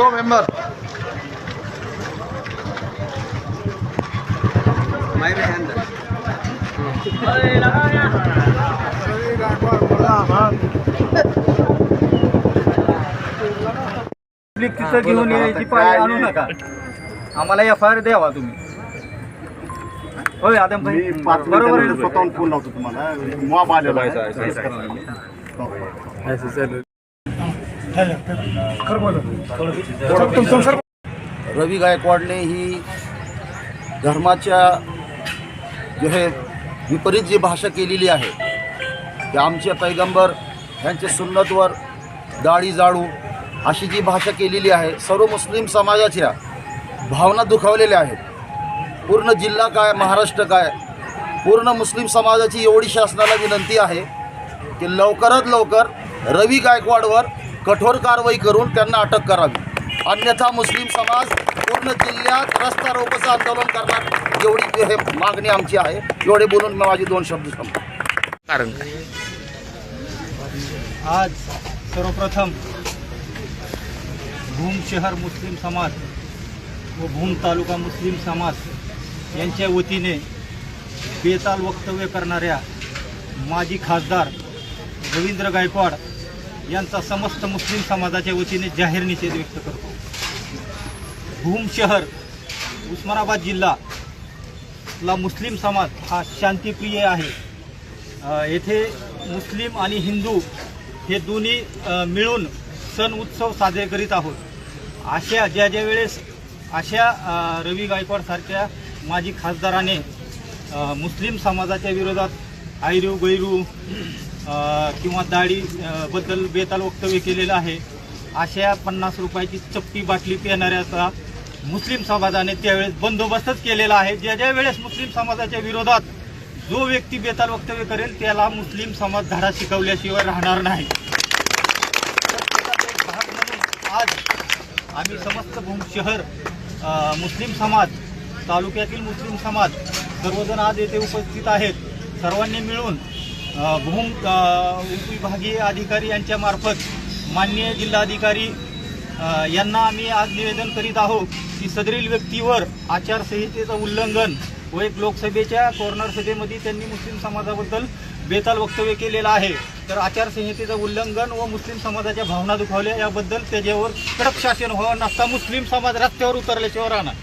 go member. Public तिथं घेऊन यायची पाळी आणू नका. आम्हाला एफ आय आर द्यावा तुम्ही. होय आदम भाई. मी पाच बरोबर आहे स्वतःहून फोन लावतो तुम्हाला. मॉब आलेला आहे. रवी गायकवाडने ही धर्माच्या जे हे विपरीत जी भाषा केलेली आहे की आमचे पैगंबर यांचे सुन्नतवर दाढी जाळू अशी जी भाषा केलेली आहे सर्व मुस्लिम समाजाच्या भावना दुखावलेल्या आहेत. पूर्ण जिल्हा काय महाराष्ट्र काय पूर्ण मुस्लिम समाजाची एवढी शासनाला विनंती आहे की लवकरात लवकर रवी गायकवाडवर कठोर कारवाई करून त्यांना अटक करावी. अन्यथा मुस्लिम समाज पूर्ण जिल्ह्यात रस्ता रोकोचं आंदोलन करणार एवढी हे मागणी आमची आहे. एवढे बोलून मी माझे दोन शब्द संपतो कारण? काय आज सर्वप्रथम भूम शहर मुस्लिम समाज व भूम तालुका मुस्लिम समाज यांच्या वतीने बेताल वक्तव्य करणाऱ्या माजी खासदार रवींद्र गायकवाड यांचा समस्त मुस्लिम समाजाच्या वतीने जाहीर निषेध व्यक्त करतो. भूम शहर उस्मानाबाद जिल्हा ला मुस्लिम समाज हा शांतिप्रिय आहे. येथे मुस्लिम आणि हिंदू हे दोन्ही मिळून सण उत्सव साजरे करीत आहोत. अशा ज्या ज्या वेळेस अशा रवी गायकवाडसारख्या माजी खासदाराने मुस्लिम समाजाच्या विरोधात आयरू गैरू किंवा दाढी बेताल वक्तव्य केलेलं आहे. अशा पन्नास रुपयाची चपटी बाटली पिणाऱ्याचा मुस्लिम समाजाने त्यावेळेस बंदोबस्तच केलेला आहे. ज्या ज्या वेळेस मुस्लिम समाजाच्या विरोधात जो व्यक्ती बेताल वक्तव्य करेल त्याला मुस्लिम समाज धडा शिकवल्याशिवाय राहणार नाही. आज आम्ही समस्त भूम शहर मुस्लिम समाज तालुक्यातील मुस्लिम समाज सर्वजण आज येथे उपस्थित आहेत. सर्वांनी मिळून भूम उपविभागीय अधिकारी यांच्या मार्फत माननीय जिल्हाधिकारी यांना आम्ही आज निवेदन करीत आहोत की सदरील व्यक्तीवर आचारसंहितेचं उल्लंघन व एक लोकसभेच्या कॉर्नर सभेमध्ये त्यांनी मुस्लिम समाजाबद्दल बेताल वक्तव्य केलेलं आहे. तर आचारसंहितेचं उल्लंघन व मुस्लिम समाजाच्या भावना दुखावल्या याबद्दल त्याच्यावर कडक शासन व्हावं नसता मुस्लिम समाज रस्त्यावर उतरल्याशिवाय राहणार.